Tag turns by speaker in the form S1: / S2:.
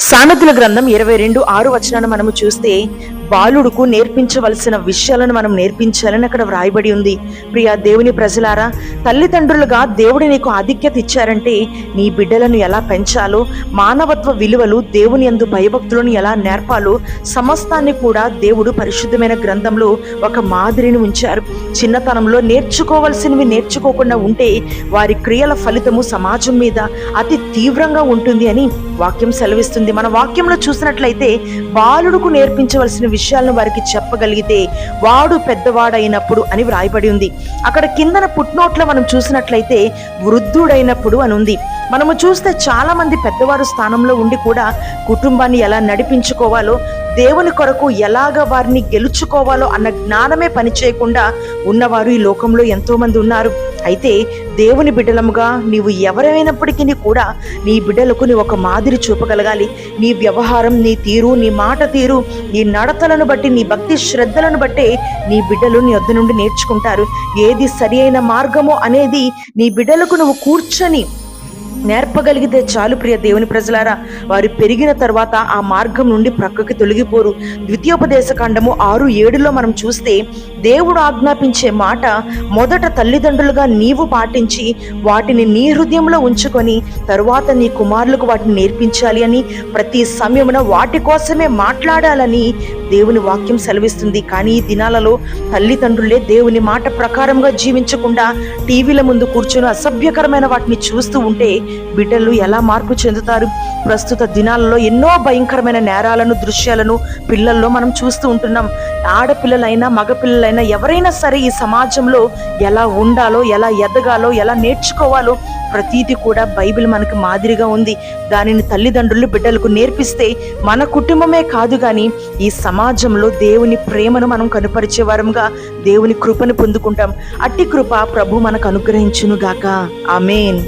S1: సానతుల గ్రంథం ఇరవై రెండు ఆరు వచనాన్ని మనము చూస్తే బాలుడుకు నేర్పించవలసిన విషయాలను మనం నేర్పించాలని అక్కడ వ్రాయబడి ఉంది. ప్రియా దేవుని ప్రజలారా తల్లిదండ్రులుగా దేవుడు నీకు ఆధిక్యత ఇచ్చారంటే నీ బిడ్డలను ఎలా పెంచాలో మానవత్వ విలువలు దేవుని యందు భయభక్తులను ఎలా నేర్పాలో సమస్తాన్ని కూడా దేవుడు పరిశుద్ధమైన గ్రంథంలో ఒక మాదిరిని ఉంచారు. చిన్నతనంలో నేర్చుకోవలసినవి నేర్చుకోకుండా ఉంటే వారి క్రియల ఫలితము సమాజం మీద అతి తీవ్రంగా ఉంటుంది అని వాక్యం సెలవిస్తుంది. మన వాక్యంలో చూసినట్లయితే బాలుడుకు నేర్పించవలసిన విషయాలను వారికి చెప్పగలిగితే వాడు పెద్దవాడైనప్పుడు అని వ్రాయబడి ఉంది. అక్కడ కిందన పుట్నోట్లో మనం చూసినట్లయితే వృద్ధుడైనప్పుడు అని ఉంది. మనము చూస్తే చాలా మంది పెద్దవారు స్థానంలో ఉండి కూడా కుటుంబాన్ని ఎలా నడిపించుకోవాలో దేవుని కొరకు ఎలాగ వారిని గెలుచుకోవాలో అన్న జ్ఞానమే పనిచేయకుండా ఉన్నవారు ఈ లోకంలో ఎంతో మంది ఉన్నారు. అయితే దేవుని బిడ్డలముగా నీవు ఎవరైనప్పటికీ కూడా నీ బిడ్డలకు నీ ఒక మాదిరి చూపగలగాలి. నీ వ్యవహారం నీ తీరు నీ మాట తీరు నీ నడతలను బట్టి నీ భక్తి శ్రద్ధలను బట్టే నీ బిడ్డలు నీ వద్ద నుండి నేర్చుకుంటారు. ఏది సరి అయిన మార్గమో అనేది నీ బిడ్డలకు నువ్వు కూర్చొని నేర్పగలిగితే చాలు ప్రియ దేవుని ప్రజలారా. వారు పెరిగిన తర్వాత ఆ మార్గం నుండి ప్రక్కకి తొలగిపోరు. ద్వితీయోపదేశ కాండము ఆరు ఏడులో మనం చూస్తే దేవుడు ఆజ్ఞాపించే మాట మొదట తల్లిదండ్రులుగా నీవు పాటించి వాటిని నీ హృదయంలో ఉంచుకొని తరువాత నీ కుమారులకు వాటిని నేర్పించాలి అని ప్రతి సమయమున వాటి కోసమే మాట్లాడాలని దేవుని వాక్యం సెలవిస్తుంది. కానీ ఈ దినాలలో తల్లిదండ్రులే దేవుని మాట ప్రకారంగా జీవించకుండా టీవీల ముందు కూర్చొని అసభ్యకరమైన వాటిని చూస్తూ ఉంటే బిడ్డలు ఎలా మార్పు చెందుతారు? ప్రస్తుత దినాలలో ఎన్నో భయంకరమైన నేరాలను దృశ్యాలను పిల్లల్లో మనం చూస్తూ ఉంటున్నాం. ఆడపిల్లలైనా మగపిల్లలైనా ఎవరైనా సరే ఈ సమాజంలో ఎలా ఉండాలో ఎలా ఎదగాలో ఎలా నేర్చుకోవాలో ప్రతీది కూడా బైబిల్ మనకు మాదిరిగా ఉంది. దానిని తల్లిదండ్రులు బిడ్డలకు నేర్పిస్తే మన కుటుంబమే కాదు కానీ ఈ సమాజంలో దేవుని ప్రేమను మనం కనుపరిచే వారంగా దేవుని కృపను పొందుకుంటాం. అట్టి కృప ప్రభు మనకు అనుగ్రహించును గాక ఆమెన్.